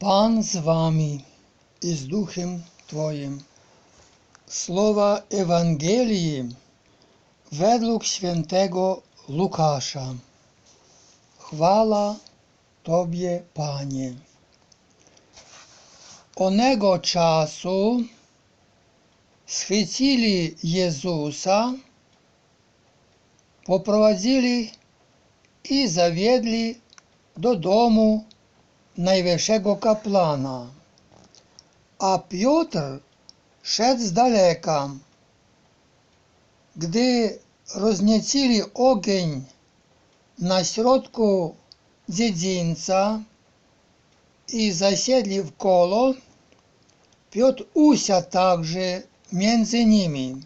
Pan z wami i z duchem Twoim. Słowa Ewangelii według świętego Łukasza. Chwała Tobie, Panie. Onego czasu schwycili Jezusa, poprowadzili i zawiedli do domu najwyższego kaplana. A Piotr szedł z daleka. Gdy rozniecili ogień na środku dziedzińca i zasiedli w kolo, Piotr usiadł także między nimi.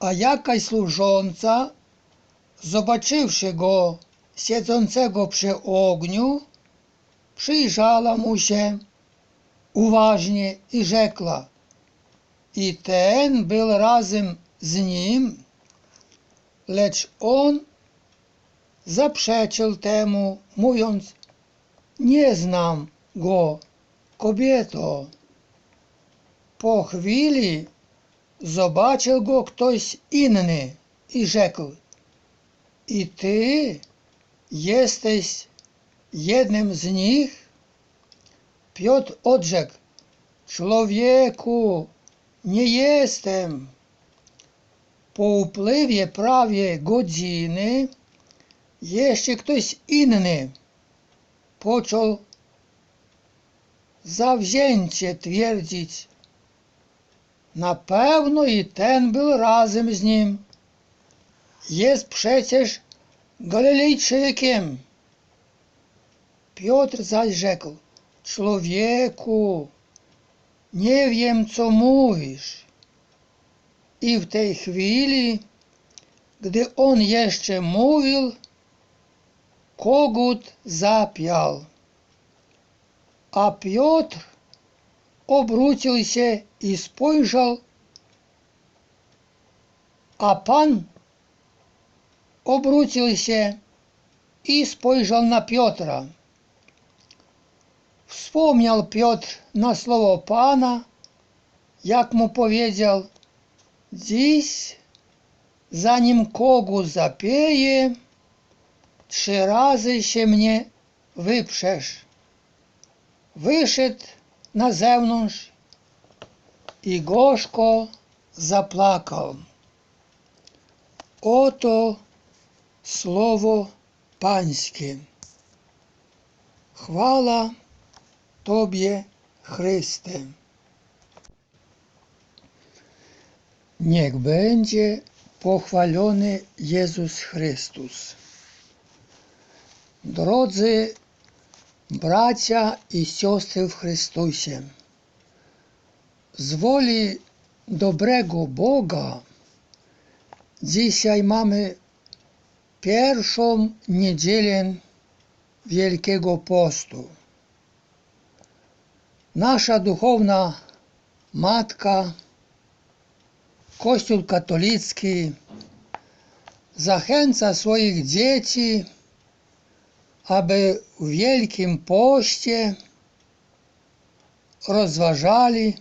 A jakaś służąca, zobaczywszy go siedzącego przy ogniu, przyjrzała mu się uważnie i rzekła: I ten był razem z nim, lecz on zaprzeczył temu, mówiąc: Nie znam go, kobieto. Po chwili zobaczył go ktoś inny i rzekł: I ty jesteś jednym z nich? Piotr odrzekł: Człowieku, nie jestem. Po upływie prawie godziny jeszcze ktoś inny począł zawzięcie twierdzić. Na pewno i ten był razem z nim. Jest przecież Galilejczykiem. Piotr zaś rzekł, człowieku, nie wiem co mówisz. I w tej chwili, gdy on jeszcze mówił, kogut zapiał. A Piotr obrócił się i spojrzał, a Pan obrócił się i spojrzał Wspomniał Piotr na słowo Pana, jak mu powiedział, dziś zanim kogut zapieje, trzy razy się mnie wyprzesz. Wyszedł na zewnątrz i gorzko zaplakał. Oto słowo Pańskie. Chwała Tobie, Chryste. Niech będzie pochwalony Jezus Chrystus. Drodzy bracia i siostry w Chrystusie, z woli dobrego Boga dzisiaj mamy pierwszą niedzielę Wielkiego Postu. Nasza duchowna matka, Kościół katolicki, zachęca swoich dzieci, aby w Wielkim Poście rozważali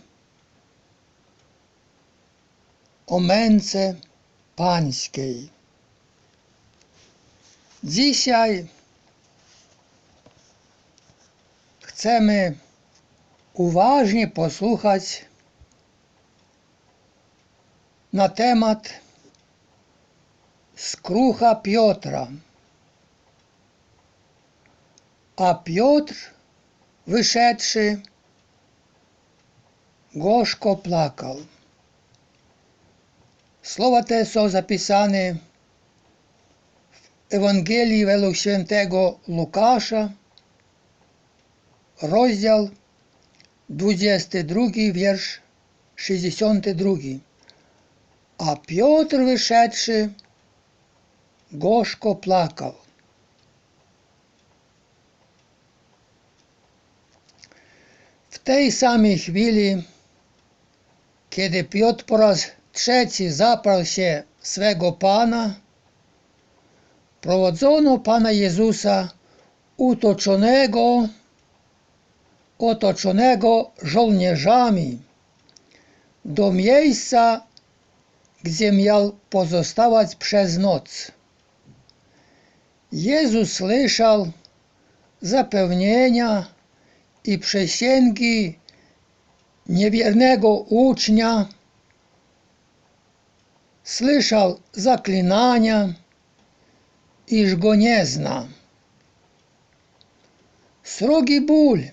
o męce pańskiej. Dzisiaj chcemy uważnie posłuchać na temat skrucha Piotra. A Piotr, wyszedłszy, gorzko plakał. Słowa te są zapisane w Ewangelii według świętego Łukasza, rozdział 22, wiersz 62. A Piotr wyszedłszy, gorzko plakał. W tej samej chwili, kiedy Piotr po raz trzeci zaparł się swego Pana, prowadzono Pana Jezusa utoczonego otoczonego żołnierzami, do miejsca, gdzie miał pozostawać przez noc. Jezus słyszał zapewnienia i przysięgi niewiernego ucznia, słyszał zaklinania, iż go nie zna. Srogi ból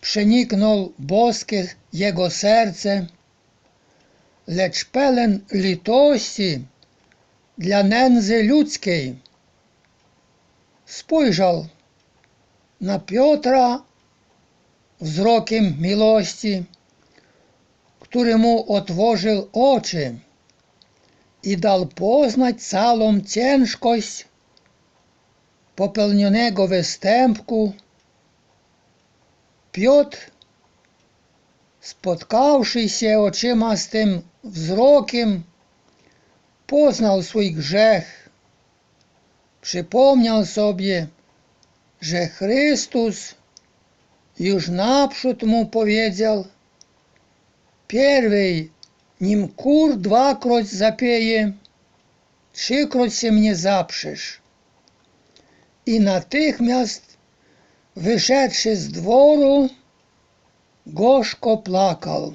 przeniknął boskie jego serce, lecz pełen litości dla nędzy ludzkiej spojrzał na Piotra wzrokiem miłości, który mu otworzył oczy i dał poznać całą ciężkość popełnionego występku. Piotr, spotkawszy się oczyma z tym wzrokiem, poznał swój grzech. Przypomniał sobie, że Chrystus już naprzód mu powiedział, pierwej, nim kur dwakroć zapieje, trzykroć się mnie zaprzesz. I natychmiast, Вишедши з двору, гошко плакав.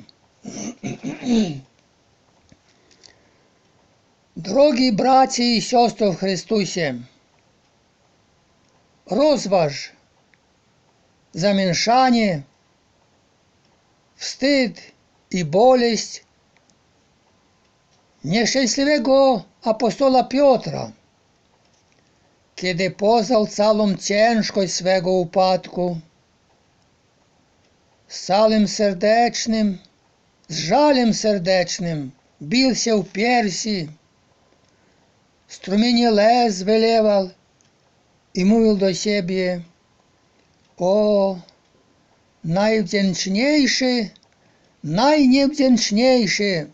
Дорогі браці і сестри в Христусі, розваж, заміншання, встид і болість нещасливого апостола Петра – kiedy poznał całą ciężkość swego upadku. Z całym serdecznym, z żalem serdecznym bił się w piersi, strumienie łez wylewał i mówił do siebie o najwdzięczniejszy, najniewdzięczniejszy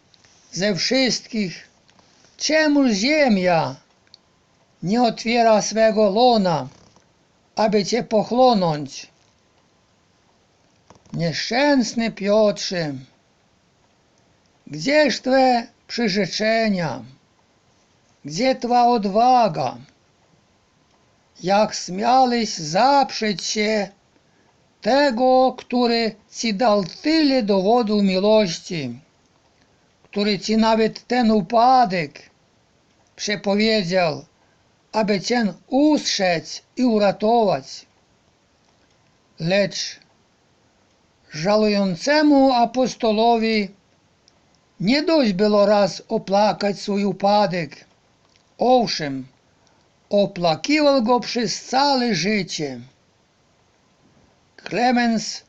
ze wszystkich, czemuż ziemia nie otwiera swego lona, aby Cię pochłonąć. Nieszczęsny Piotrze, gdzież Twe przyrzeczenia, gdzie Twa odwaga? Jak śmiałeś zaprzeć się tego, który Ci dał tyle dowodów miłości, który Ci nawet ten upadek przepowiedział, aby Cię ustrzec i uratować. Lecz żalującemu apostolowi nie dość było raz oplakać swój upadek. Owszem, oplakiwał go przez całe życie. Klemens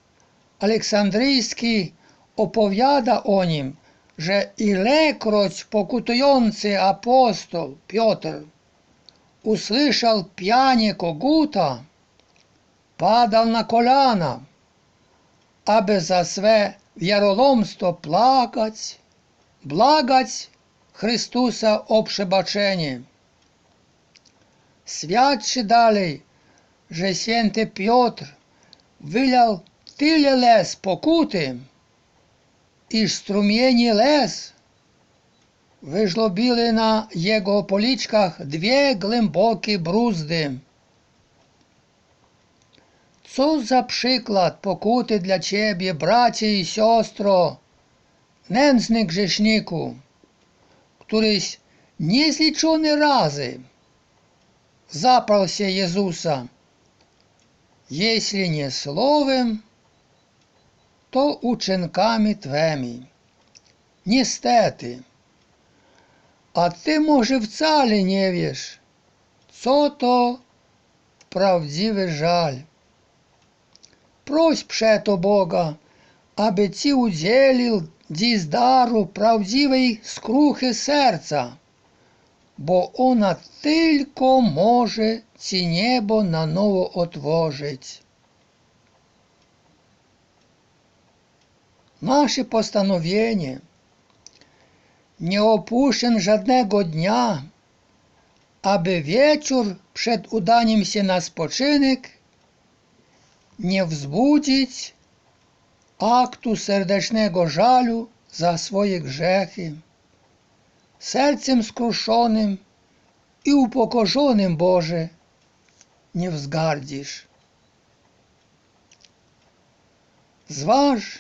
Aleksandryjski opowiada o nim, że ilekroć pokutujący apostol Piotr услышал пьяни когута, падал на коляна, аби за све яроломство плакать, благать Христуса об шебаченні. Святши далі, же сєнте Пьотр виляв тиле лес покути, і ж струм'єні лес wyżlobili na jego policzkach dwie głębokie bruzdy. Co za przykład pokuty dla ciebie, bracie i siostro, nędzny grzeszniku, któryś niezliczone razy zaprał się Jezusa, jeśli nie słowem, to uczynkami Twymi. Niestety, a Ty może wcale nie wiesz, co to prawdziwy żal. Proś przeto Boga, aby Ci udzielił dziś daru prawdziwej skruchy serca, bo ona tylko może Ci niebo na nowo otworzyć. Nasze postanowienie nie opuszczę żadnego dnia, aby wieczór przed udaniem się na spoczynek nie wzbudzić aktu serdecznego żalu za swoje grzechy. Sercem skruszonym i upokorzonym, Boże, nie wzgardzisz. Zważ,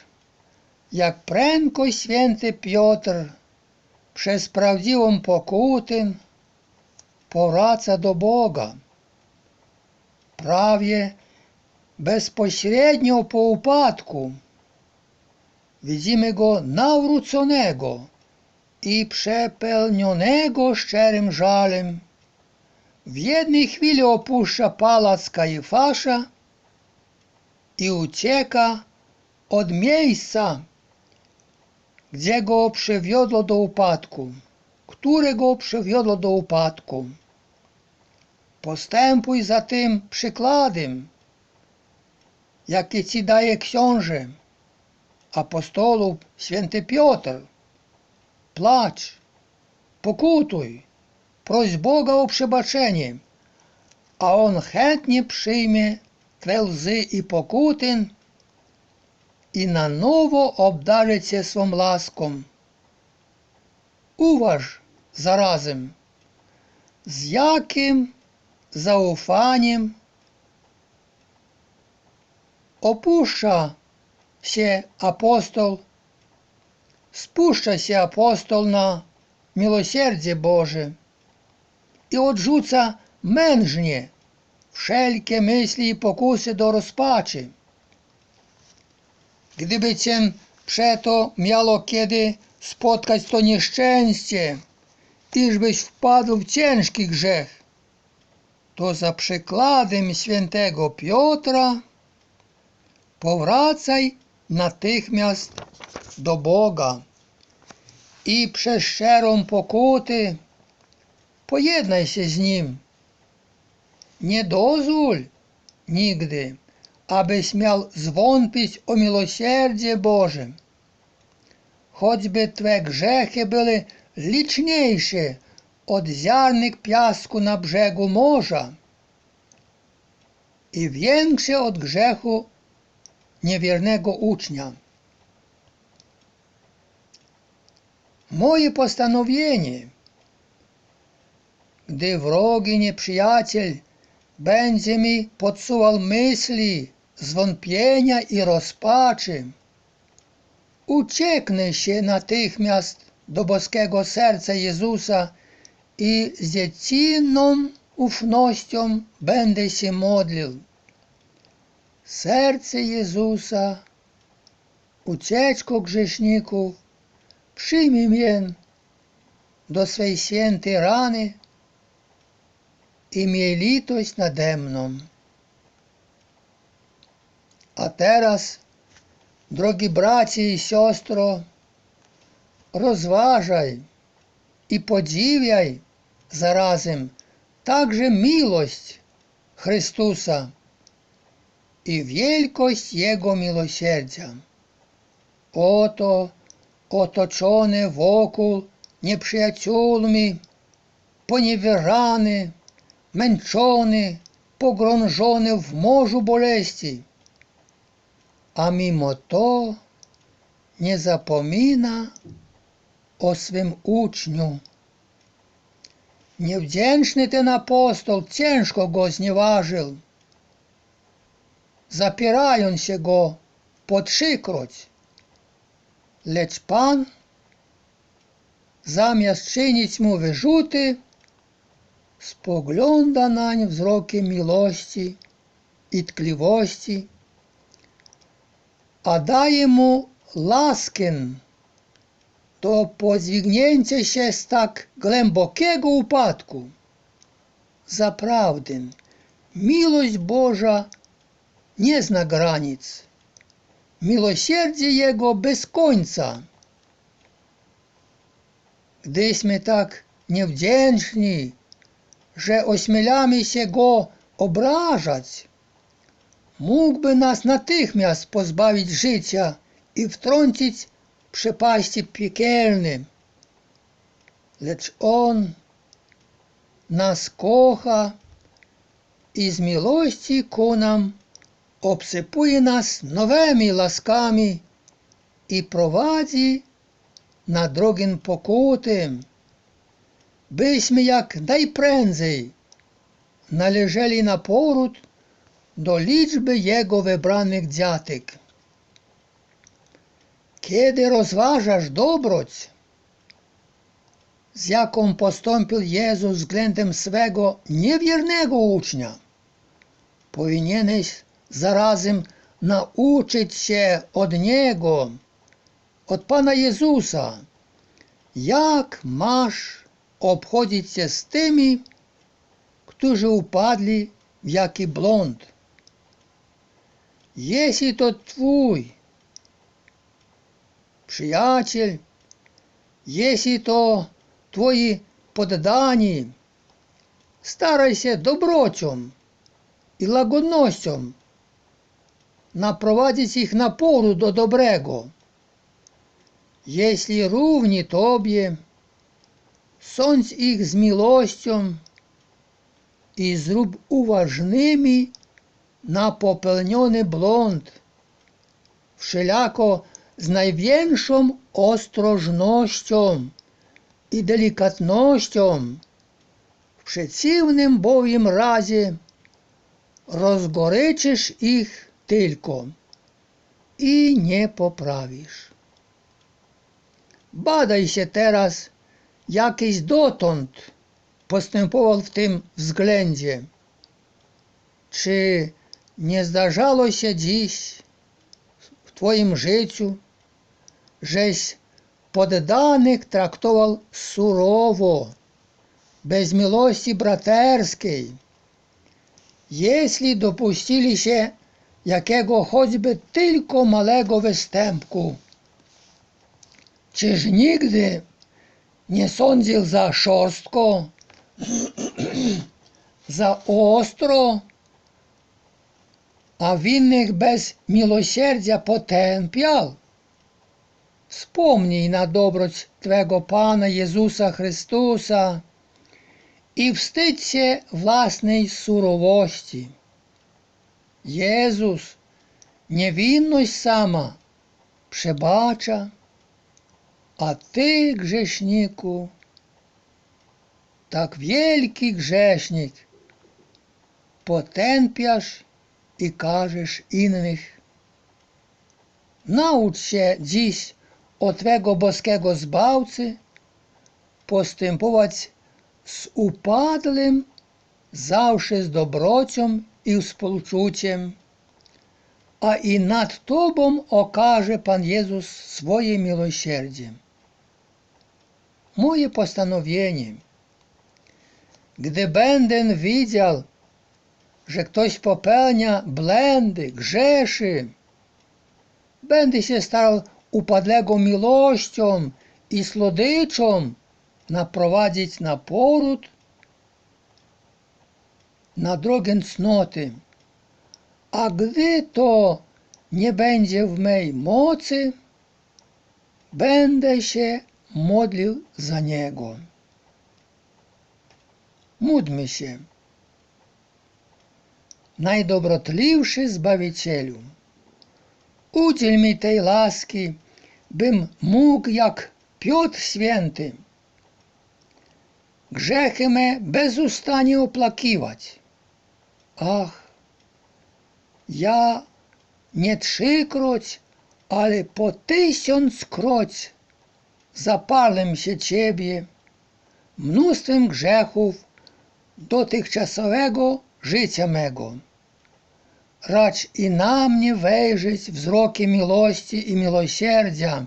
jak prędko święty Piotr przez prawdziwą pokutę powraca do Boga. Prawie bezpośrednio po upadku widzimy go nawróconego i przepełnionego szczerym żalem. W jednej chwili opuszcza pałac Kajfasza i ucieka od miejsca, gdzie go przywiodło do upadku, które go przywiodło do upadku. Postępuj za tym przykładem, jaki ci daje książę apostolów święty Piotr. Placz, pokutuj, proś Boga o przebaczenie, a On chętnie przyjmie Twe łzy i pokuty і наново обдариться свом ласком. Уваж заразим, з яким зауфанням опуща се апостол, спущася апостол на милосердзе Боже і оджуться менжні, всельке мислі і покуси до розпачі. Gdyby cię przeto miało kiedy spotkać to nieszczęście, iżbyś wpadł w ciężki grzech, to za przykładem świętego Piotra powracaj natychmiast do Boga i przez szczerą pokutę pojednaj się z Nim. Nie dozwól nigdy, abyś miał zwątpić o miłosierdzie Bożym. Choćby Twe grzechy były liczniejsze od ziarnek piasku na brzegu morza i większe od grzechu niewiernego ucznia. Moje postanowienie, gdy wrogi nieprzyjaciel będzie mi podsuwał myśli, zwątpienia i rozpaczy, ucieknę się natychmiast do boskiego serca Jezusa i z dziecinną ufnością będę się modlił. Serce Jezusa, ucieczko grzeszników, przyjmij mnie do swej świętej rany і мій літость мілітось надемно. A teraz, drogi braci і siostro, розважай і подів'яй заразим также милость Христуса і великость Його милосердя. Ото оточоне вокул неприятелми, поневірани, męczony, pogrążony w morzu boleści, a mimo to nie zapomina o swym uczniu. Niewdzięczny ten apostoł ciężko go znieważył, zapierając się go po trzykroć. Lecz Pan, zamiast czynić mu wyrzuty, spogląda nań wzrokiem miłości i tkliwości, a daje mu laskę do podźwignięcia się z tak głębokiego upadku. Zaprawdę, miłość Boża nie zna granic. Miłosierdzie Jego bez końca. Gdyśmy tak niewdzięczni, że ośmielamy się Go obrażać, mógłby nas natychmiast pozbawić życia i wtrącić w przepaści piekielne. Lecz On nas kocha i z miłości ku nam obsypuje nas nowymi łaskami i prowadzi na drogę pokuty, byśmy jak najprędzej należeli na poród do liczby Jego wybranych dziatek. Kiedy rozważasz dobroć, z jaką postąpił Jezus względem swego niewiernego ucznia, powinieneś zarazem nauczyć się od Niego, od Pana Jezusa, jak masz się z tymi, którzy upadli w jaki błąd. Jeśli to Twój przyjaciel, jeśli to Twoi poddani, staraj się dobrocią i łagodnością naprowadzić ich na poród do dobrego. Jeśli równi Tobie, sądź ich z miłością i zrób uważnymi na popełniony błąd, wszelako z największą ostrożnością i delikatnością. W przeciwnym bowiem razie rozgoryczysz ich tylko i nie poprawisz. Badaj się teraz, jakiś dotąd postępował w tym względzie. Czy nie zdarzało się dziś w Twoim życiu, żeś poddanych traktował surowo, bez miłości braterskiej? Jeśli dopuścili się jakiego choćby tylko małego występku, czyż nigdy Nie sądził za szorstko, за остро, а він їх без милосердя потемпял. Вспомній на доброць Твого Пана Єзуса Христуса і встидься власній суровості. Єзус, невинність сама, пребача. A Ty, grzeszniku, tak wielki grzesznik, potępiasz i każesz innych. Naucz się dziś od Twego boskiego Zbawcy postępować z upadłym zawsze z dobrocią i współczuciem, a i nad Tobą okaże Pan Jezus swoje miłosierdzie. Moje postanowienie, gdy będę widział, że ktoś popełnia błędy, grzeszy, będę się starał upadłego miłością i słodyczą naprowadzić na poród, na drogę cnoty. A gdy to nie będzie w mej mocy, będę się modlił za niego. Módlmy się. Najdobrotliwszy Zbawicielu, udziel mi tej łaski, bym mógł jak Piotr Święty grzechy me bezustannie oplakiwać. Ach, ja nie trzykroć, ale po tysiąckroć zapalem się Ciebie mnóstwem grzechów dotychczasowego życia mego. Racz i na mnie wejrzeć wzrokiem miłości i miłosierdzia,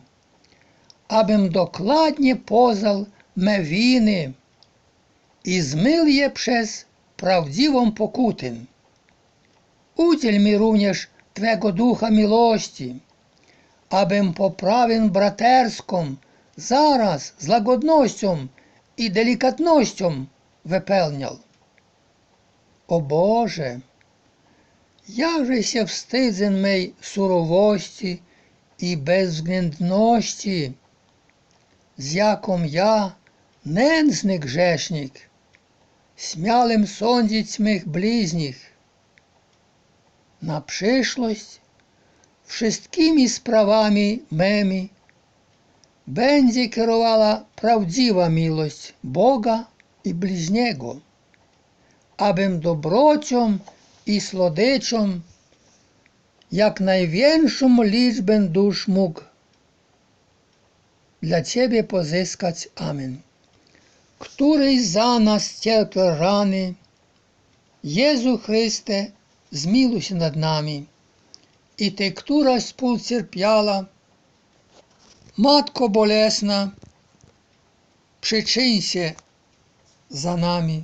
abym dokładnie poznał me winy i zmył je przez prawdziwą pokutę. Udziel mi również Twego ducha miłości, abym poprawę braterską зараз с лагодностям і делікатностям випевнял. О Боже, як же ся встидзен мій суровості і безгнендності, з яком я нензник жешнік, смялим сондіць мих близніх. На przyszłość wszystkimi sprawami memi będzie kierowała prawdziwa miłość Boga i bliźniego, abym dobrocią i słodyczą jak największą liczbę dusz mógł dla Ciebie pozyskać. Amen. Któryś za nas cierpiał rany, Jezu Chryste, zmiłuj się nad nami. I Ty, która współcierpiała, Matko bolesna, przyczyń się za nami.